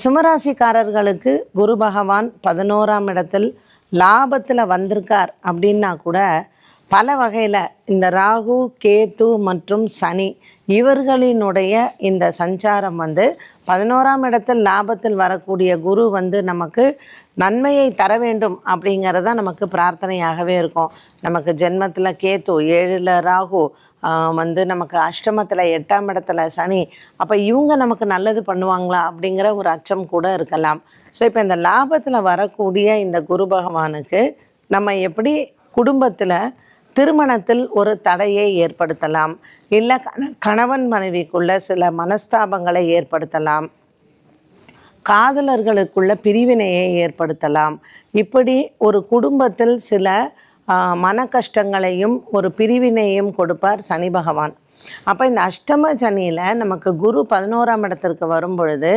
சிம்மராசிக்காரர்களுக்கு குரு பகவான் பதினோராம் இடத்தில் லாபத்தில் வந்திருக்கார் அப்படின்னா கூட பல வகையில் இந்த ராகு கேத்து மற்றும் சனி இவர்களினுடைய இந்த சஞ்சாரம் வந்து பதினோராம் இடத்தில் லாபத்தில் வரக்கூடிய குரு வந்து நமக்கு நன்மையை தர வேண்டும் அப்படிங்கிறதான் நமக்கு பிரார்த்தனையாகவே இருக்கும். நமக்கு ஜென்மத்தில் கேத்து ஏழில் ராகு வந்து நமக்கு அஷ்டமத்தில் எட்டாம் இடத்துல சனி அப்போ இவங்க நமக்கு நல்லது பண்ணுவாங்களா அப்படிங்கிற ஒரு அச்சம் கூட இருக்கலாம். ஸோ இப்போ இந்த லாபத்தில் வரக்கூடிய இந்த குரு பகவானுக்கு நம்ம எப்படி குடும்பத்தில் திருமணத்தில் ஒரு தடையை ஏற்படுத்தலாம்? இல்லை கணவன் மனைவிக்குள்ள சில மனஸ்தாபங்களை ஏற்படுத்தலாம். காதலர்களுக்குள்ள பிரிவினையை ஏற்படுத்தலாம். இப்படி ஒரு குடும்பத்தில் சில மன கஷ்டங்களையும் ஒரு பிரிவினையும் கொடுப்பார் சனி பகவான். அப்போ இந்த அஷ்டம சனியில் நமக்கு குரு பதினோராம் இடத்திற்கு வரும் பொழுது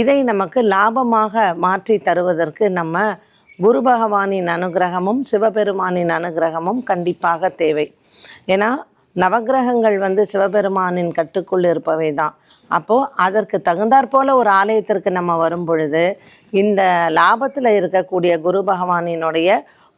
இதை நமக்கு லாபமாக மாற்றி தருவதற்கு நம்ம குரு பகவானின் அனுகிரகமும் சிவபெருமானின் அனுகிரகமும் கண்டிப்பாக தேவை. ஏன்னா நவக்கிரகங்கள் வந்து சிவபெருமானின் கட்டுக்குள் இருப்பவை தான். அப்போது அதற்கு தகுந்தாற் போல ஒரு ஆலயத்திற்கு நம்ம வரும் பொழுது இந்த லாபத்தில் இருக்கக்கூடிய குரு பகவானினுடைய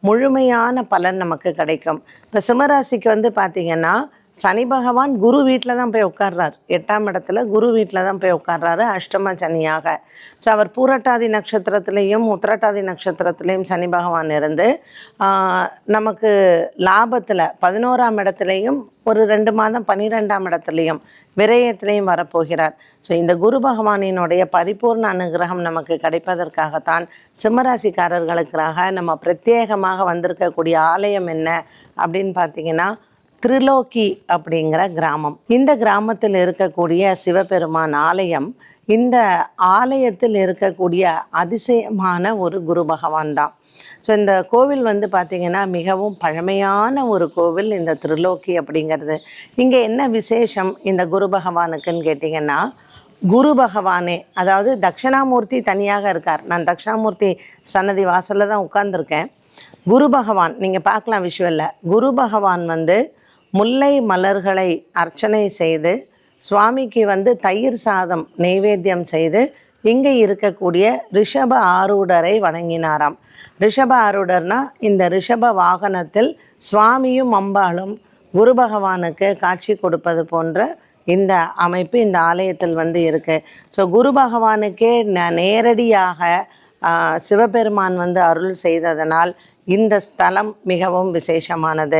முழுமையான பலன் நமக்கு கிடைக்கும். இப்போ சிம்மராசிக்கு வந்து பார்த்திங்கன்னா சனி பகவான் குரு வீட்டில் தான் போய் உட்கார்றார். எட்டாம் இடத்துல குரு வீட்டில் தான் போய் உட்கார்றாரு அஷ்டம சனியாக. ஸோ அவர் பூரட்டாதி நட்சத்திரத்திலையும் உத்திரட்டாதி நட்சத்திரத்திலையும் சனி பகவான் இருந்து நமக்கு லாபத்தில் பதினோராம் இடத்துலையும் ஒரு ரெண்டு மாதம் பன்னிரெண்டாம் இடத்துலையும் விரயத்திலையும் வரப்போகிறார். ஸோ இந்த குரு பகவானினுடைய பரிபூர்ண அனுகிரகம் நமக்கு கிடைப்பதற்காகத்தான் சிம்மராசிக்காரர்களுக்காக நம்ம பிரத்யேகமாக வந்திருக்கக்கூடிய ஆலயம் என்ன அப்படின்னு பார்த்தீங்கன்னா திருலோக்கி அப்படிங்கிற கிராமம். இந்த கிராமத்தில் இருக்கக்கூடிய சிவபெருமான் ஆலயம் இந்த ஆலயத்தில் இருக்கக்கூடிய அதிசயமான ஒரு குரு பகவான் தான். ஸோ இந்த கோவில் வந்து பார்த்திங்கன்னா மிகவும் பழமையான ஒரு கோவில் இந்த திருலோக்கி அப்படிங்கிறது. இங்கே என்ன விசேஷம் இந்த குரு பகவானுக்குன்னு கேட்டிங்கன்னா குரு பகவானே அதாவது தட்சிணாமூர்த்தி தனியாக இருக்கார். நான் தட்சிணாமூர்த்தி சன்னதி வாசலில் தான் உட்கார்ந்துருக்கேன். குரு பகவான் நீங்கள் பார்க்கலாம் விஷுவலில் குரு பகவான் வந்து முல்லை மலர்களை அர்ச்சனை செய்து சுவாமிக்கு வந்து தயிர் சாதம் நெய்வேத்தியம் செய்து இங்கே இருக்கக்கூடிய ரிஷப ஆரூடரை வணங்கினாராம். ரிஷப ஆரூடர்னா இந்த ரிஷப வாகனத்தில் சுவாமியும் அம்பாளும் குரு பகவானுக்கு காட்சி கொடுப்பது போன்ற இந்த அமைப்பு இந்த ஆலயத்தில் வந்து இருக்கு. ஸோ குரு பகவானுக்கே ந- நேரடியாக சிவபெருமான் வந்து அருள் செய்ததனால் இந்த ஸ்தலம் மிகவும் விசேஷமானது.